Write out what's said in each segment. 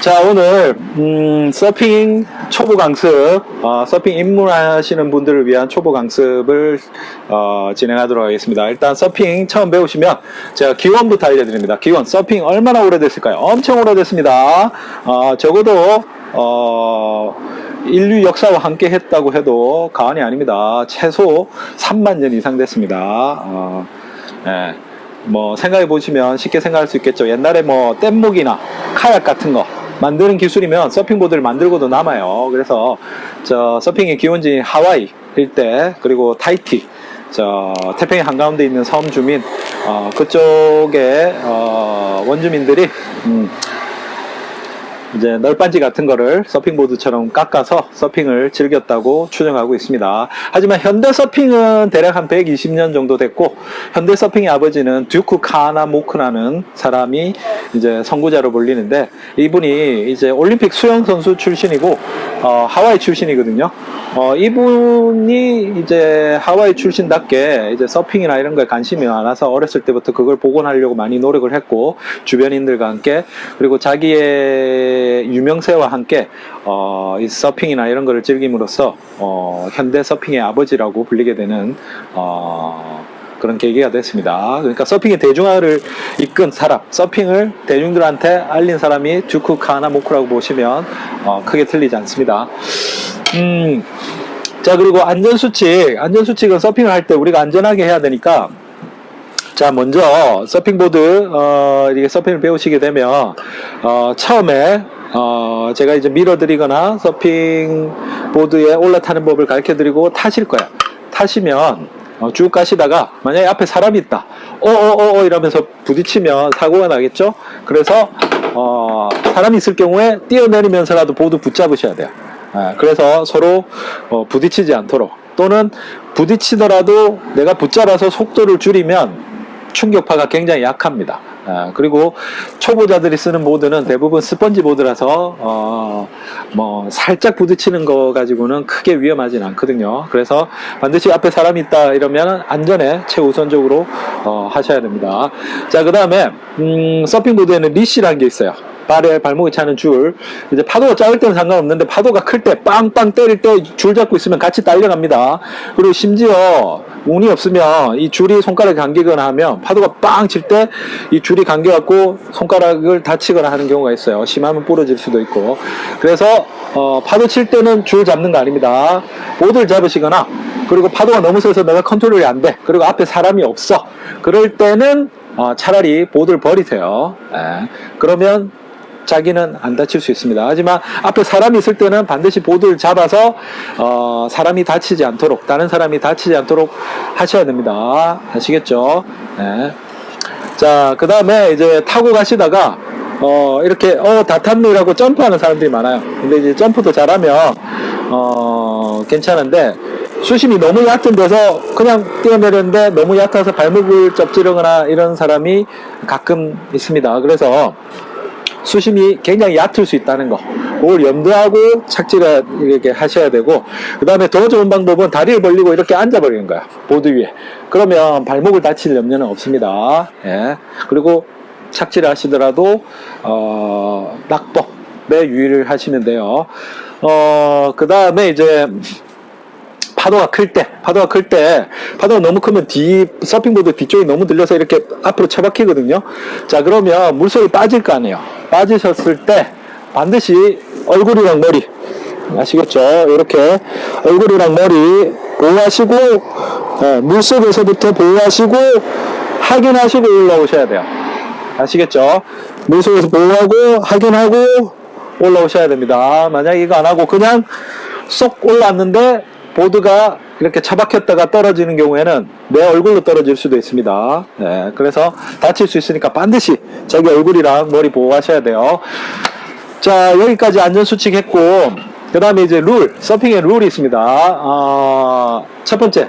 자 오늘 음, 서핑 초보 강습 어, 서핑 입문하시는 분들을 위한 초보 강습을 어, 진행하도록 하겠습니다. 일단 서핑 처음 배우시면 제가 기원부터 알려드립니다. 기원 서핑 얼마나 오래됐을까요? 엄청 오래됐습니다. 어, 적어도 어, 인류 역사와 함께 했다고 해도 과언이 아닙니다. 최소 3만 년 이상 됐습니다. 어, 예. 뭐 생각해 보시면 쉽게 생각할 수 있겠죠. 옛날에 뭐 뗏목이나 카약 같은 거 만드는 기술이면 서핑보드를 만들고도 남아요. 그래서 저 서핑의 기원지인 하와이 일대 그리고 타이티 저 태평양 한가운데 있는 섬 주민 어, 그쪽에 어, 원주민들이 음, 이제 널빤지 같은 거를 서핑보드처럼 깎아서 서핑을 즐겼다고 추정하고 있습니다. 하지만 현대 서핑은 대략 한 120년 정도 됐고 현대 서핑의 아버지는 듀크 카나 모크라는 사람이 이제 선구자로 불리는데 이분이 이제 올림픽 수영 선수 출신이고 어, 하와이 출신이거든요. 어, 이분이 이제 하와이 출신답게 이제 서핑이나 이런 거에 관심이 많아서 어렸을 때부터 그걸 복원하려고 많이 노력을 했고 주변인들과 함께 그리고 자기의 유명세와 함께 어, 이 서핑이나 이런 거를 즐김으로써 어, 현대 서핑의 아버지라고 불리게 되는 어, 그런 계기가 됐습니다. 그러니까 서핑의 대중화를 이끈 사람, 서핑을 대중들한테 알린 사람이 듀크 카나모크라고 보시면 어, 크게 틀리지 않습니다. 음, 자 그리고 안전수칙, 안전수칙은 서핑을 할 때 우리가 안전하게 해야 되니까 자 먼저 서핑보드 어, 이렇게 서핑을 배우시게 되면 어, 처음에 어, 제가 이제 밀어드리거나 서핑보드에 올라타는 법을 가르쳐드리고 타실 거예요. 타시면 어, 쭉 가시다가 만약에 앞에 사람이 있다. 어어어 이러면서 부딪히면 사고가 나겠죠. 그래서 어, 사람이 있을 경우에 뛰어내리면서라도 보드 붙잡으셔야 돼요. 아, 그래서 서로 어, 부딪히지 않도록 또는 부딪히더라도 내가 붙잡아서 속도를 줄이면 충격파가 굉장히 약합니다. 아, 그리고 초보자들이 쓰는 보드는 대부분 스펀지 보드라서 어, 뭐 살짝 부딪히는 거 가지고는 크게 위험하진 않거든요. 그래서 반드시 앞에 사람이 있다 이러면 안전에 최우선적으로 어, 하셔야 됩니다. 자, 그 다음에 음, 서핑 보드에는 리시라는 게 있어요. 발에 발목에 차는 줄. 이제 파도가 작을 때는 상관없는데 파도가 클 때 빵빵 때릴 때 줄 잡고 있으면 같이 딸려갑니다. 그리고 심지어 운이 없으면 이 줄이 손가락에 감기거나 하면 파도가 빵 칠 때 이 줄이 감겨갖고 손가락을 다치거나 하는 경우가 있어요. 심하면 부러질 수도 있고. 그래서 어, 파도 칠 때는 줄 잡는 거 아닙니다. 보드를 잡으시거나 그리고 파도가 너무 세서 내가 컨트롤이 안 돼. 그리고 앞에 사람이 없어. 그럴 때는 어, 차라리 보드를 버리세요. 예. 그러면 자기는 안 다칠 수 있습니다. 하지만 앞에 사람이 있을 때는 반드시 보드를 잡아서 어, 사람이 다치지 않도록 다른 사람이 다치지 않도록 하셔야 됩니다. 아시겠죠? 네. 자, 그 다음에 이제 타고 가시다가 어, 이렇게 어, 다 탔네라고 점프하는 사람들이 많아요. 근데 이제 점프도 잘하면 어, 괜찮은데 수심이 너무 얕은 데서 그냥 뛰어내렸는데 너무 얕아서 발목을 접지르거나 이런 사람이 가끔 있습니다. 그래서 수심이 굉장히 얕을 수 있다는 거. 그걸 염두하고 착지를 이렇게 하셔야 되고, 그 다음에 더 좋은 방법은 다리를 벌리고 이렇게 앉아버리는 거야. 보드 위에. 그러면 발목을 다칠 염려는 없습니다. 예. 그리고 착지를 하시더라도, 어, 낙법에 유의를 하시면 돼요. 어, 그 다음에 이제, 파도가 클 때, 파도가 클 때, 파도가 너무 크면 뒤, 서핑보드 뒤쪽이 너무 들려서 이렇게 앞으로 처박히거든요. 자, 그러면 물속에 빠질 거 아니에요. 빠지셨을 때 반드시 얼굴이랑 머리, 아시겠죠? 이렇게 얼굴이랑 머리 보호하시고, 예, 물속에서부터 보호하시고, 확인하시고 올라오셔야 돼요. 아시겠죠? 물속에서 보호하고, 확인하고, 올라오셔야 됩니다. 만약 이거 안 하고 그냥 쏙 올랐는데 보드가 이렇게 처박혔다가 떨어지는 경우에는 내 얼굴로 떨어질 수도 있습니다. 네, 그래서 다칠 수 있으니까 반드시 자기 얼굴이랑 머리 보호하셔야 돼요. 자, 여기까지 안전수칙 했고, 그 다음에 이제 룰, 서핑의 룰이 있습니다. 어, 첫 번째.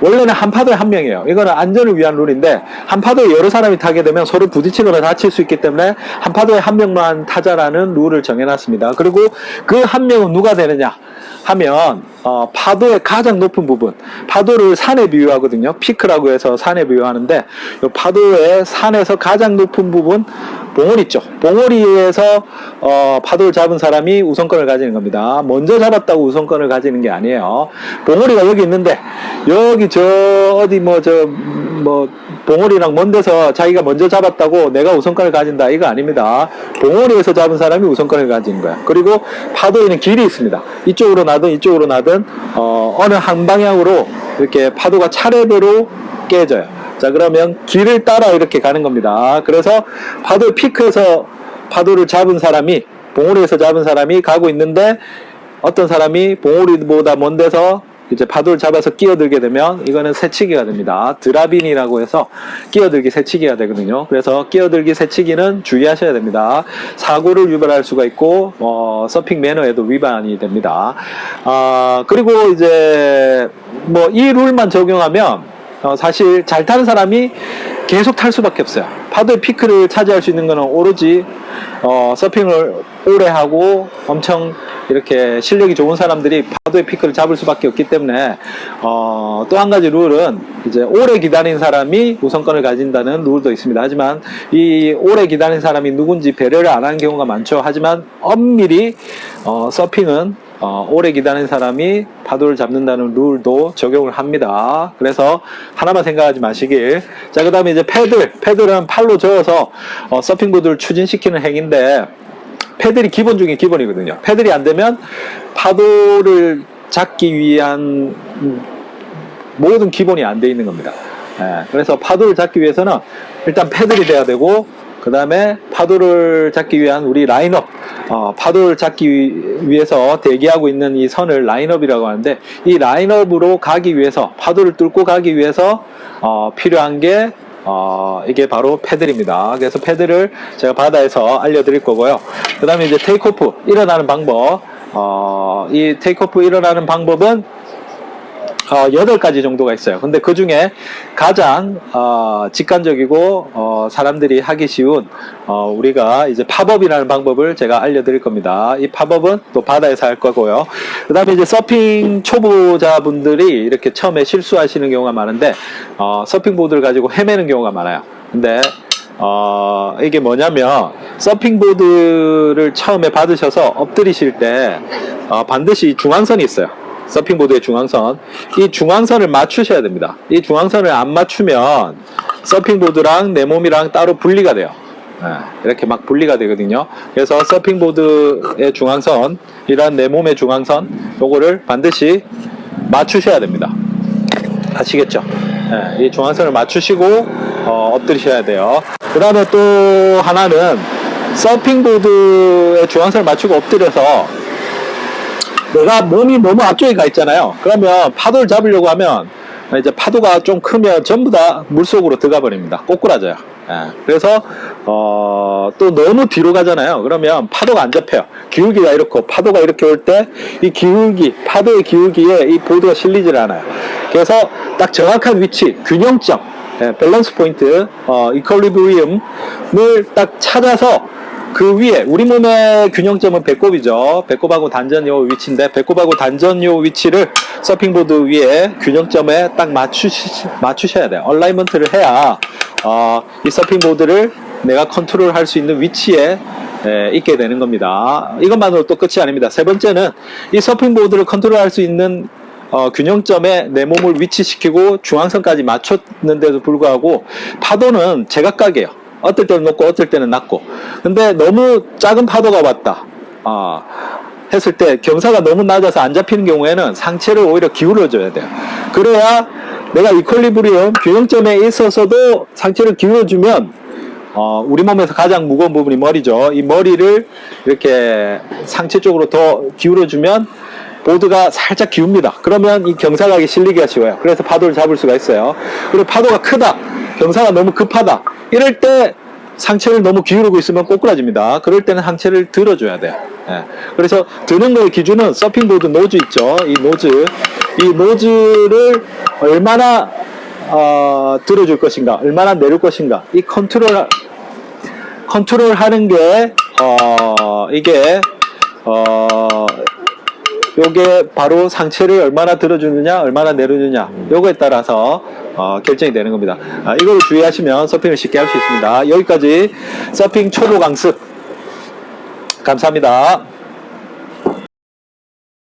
원래는 한 파도에 한 명이에요. 이거는 안전을 위한 룰인데 한 파도에 여러 사람이 타게 되면 서로 부딪히거나 다칠 수 있기 때문에 한 파도에 한 명만 타자라는 룰을 정해놨습니다. 그리고 그 한 명은 누가 되느냐 하면 어, 파도의 가장 높은 부분, 파도를 산에 비유하거든요. 피크라고 해서 산에 비유하는데 이 파도의 산에서 가장 높은 부분 봉오리 쪽, 봉오리에서 어, 파도를 잡은 사람이 우선권을 가지는 겁니다. 먼저 잡았다고 우선권을 가지는 게 아니에요. 봉오리가 여기 있는데 여기 저 어디 뭐저뭐 봉오리랑 먼 데서 자기가 먼저 잡았다고 내가 우선권을 가진다 이거 아닙니다. 봉오리에서 잡은 사람이 우선권을 가지는 거야. 그리고 파도에는 길이 있습니다. 이쪽으로 나든 이쪽으로 나든 어, 어느 한 방향으로 이렇게 파도가 차례대로 깨져요. 자 그러면 길을 따라 이렇게 가는 겁니다. 그래서 파도 피크에서 파도를 잡은 사람이 봉오리에서 잡은 사람이 가고 있는데 어떤 사람이 봉오리보다 먼 데서 이제 파도를 잡아서 끼어들게 되면 이거는 새치기가 됩니다. 드라빈이라고 해서 끼어들기 새치기가 되거든요. 그래서 끼어들기 새치기는 주의하셔야 됩니다. 사고를 유발할 수가 있고 어, 서핑 매너에도 위반이 됩니다. 아 그리고 이제 뭐 이 룰만 적용하면 어, 사실 잘 타는 사람이 계속 탈 수밖에 없어요. 파도의 피크를 차지할 수 있는 거는 오로지 어, 서핑을 오래 하고 엄청 이렇게 실력이 좋은 사람들이 파도의 피크를 잡을 수밖에 없기 때문에 어, 또 한 가지 룰은 이제 오래 기다린 사람이 우선권을 가진다는 룰도 있습니다. 하지만 이 오래 기다린 사람이 누군지 배려를 안 하는 경우가 많죠. 하지만 엄밀히 어, 서핑은 어, 오래 기다린 사람이 파도를 잡는다는 룰도 적용을 합니다. 그래서 하나만 생각하지 마시길. 자, 그 다음에 이제 패들. 패들은 팔로 저어서 어, 서핑보드를 추진시키는 행위인데, 패들이 기본 중에 기본이거든요. 패들이 안 되면 파도를 잡기 위한 음, 모든 기본이 안 돼 있는 겁니다. 예, 그래서 파도를 잡기 위해서는 일단 패들이 돼야 되고, 그 다음에 파도를 잡기 위한 우리 라인업, 어, 파도를 잡기 위- 위해서 대기하고 있는 이 선을 라인업이라고 하는데, 이 라인업으로 가기 위해서, 파도를 뚫고 가기 위해서, 어, 필요한 게, 어, 이게 바로 패들입니다. 그래서 패들을 제가 바다에서 알려드릴 거고요. 그 다음에 이제 테이크오프, 일어나는 방법, 어, 이 테이크오프 일어나는 방법은 어, 8가지 정도가 있어요. 근데 그 중에 가장, 어, 직관적이고, 어, 사람들이 하기 쉬운, 어, 우리가 이제 팝업이라는 방법을 제가 알려드릴 겁니다. 이 팝업은 또 바다에서 할 거고요. 그 다음에 이제 서핑 초보자분들이 이렇게 처음에 실수하시는 경우가 많은데, 어, 서핑보드를 가지고 헤매는 경우가 많아요. 근데, 어, 이게 뭐냐면, 서핑보드를 처음에 받으셔서 엎드리실 때, 어, 반드시 중앙선이 있어요. 서핑보드의 중앙선. 이 중앙선을 맞추셔야 됩니다. 이 중앙선을 안 맞추면 서핑보드랑 내 몸이랑 따로 분리가 돼요. 예, 이렇게 막 분리가 되거든요. 그래서 서핑보드의 중앙선, 이런 내 몸의 중앙선, 요거를 반드시 맞추셔야 됩니다. 아시겠죠? 예, 이 중앙선을 맞추시고 어, 엎드리셔야 돼요. 그 다음에 또 하나는 서핑보드의 중앙선을 맞추고 엎드려서 내가 몸이 너무 앞쪽에 가 있잖아요. 그러면 파도를 잡으려고 하면 이제 파도가 좀 크면 전부 다 물속으로 들어가 버립니다. 꼬꾸라져요. 예, 그래서 어, 또 너무 뒤로 가잖아요. 그러면 파도가 안 잡혀요. 기울기가 이렇고 파도가 이렇게 올 때 이 기울기, 파도의 기울기에 이 보드가 실리질 않아요. 그래서 딱 정확한 위치, 균형점, 예, 밸런스 포인트, 어, 이퀄리브리움을 딱 찾아서 그 위에 우리 몸의 균형점은 배꼽이죠. 배꼽하고 단전요 위치인데 배꼽하고 단전요 위치를 서핑보드 위에 균형점에 딱 맞추시, 맞추셔야 돼요. 얼라이먼트를 해야 어, 이 서핑보드를 내가 컨트롤할 수 있는 위치에 에, 있게 되는 겁니다. 이것만으로 또 끝이 아닙니다. 세 번째는 이 서핑보드를 컨트롤할 수 있는 어, 균형점에 내 몸을 위치시키고 중앙선까지 맞췄는데도 불구하고 파도는 제각각이에요. 어떨 때는 높고 어떨 때는 낮고. 근데 너무 작은 파도가 왔다. 아, 했을 때 경사가 너무 낮아서 안 잡히는 경우에는 상체를 오히려 기울여 줘야 돼요. 그래야 내가 이퀄리브리움 균형점에 있어서도 상체를 기울여 주면 어, 우리 몸에서 가장 무거운 부분이 머리죠. 이 머리를 이렇게 상체 쪽으로 더 기울여 주면 보드가 살짝 기웁니다. 그러면 이 경사각이 실리기가 쉬워요. 그래서 파도를 잡을 수가 있어요. 그리고 파도가 크다. 경사가 너무 급하다. 이럴 때 상체를 너무 기울이고 있으면 꼬꾸라집니다. 그럴 때는 상체를 들어줘야 돼요. 예. 그래서 드는 거의 기준은 서핑보드 노즈 있죠. 이 노즈. 이 노즈를 얼마나 어, 들어줄 것인가, 얼마나 내릴 것인가, 이 컨트롤, 컨트롤 하는 게, 어, 이게, 어, 요게 바로 상체를 얼마나 들어주느냐, 얼마나 내려주느냐, 요거에 따라서 어, 결정이 되는 겁니다. 아, 이걸 주의하시면 서핑을 쉽게 할 수 있습니다. 여기까지 서핑 초보 강습. 감사합니다.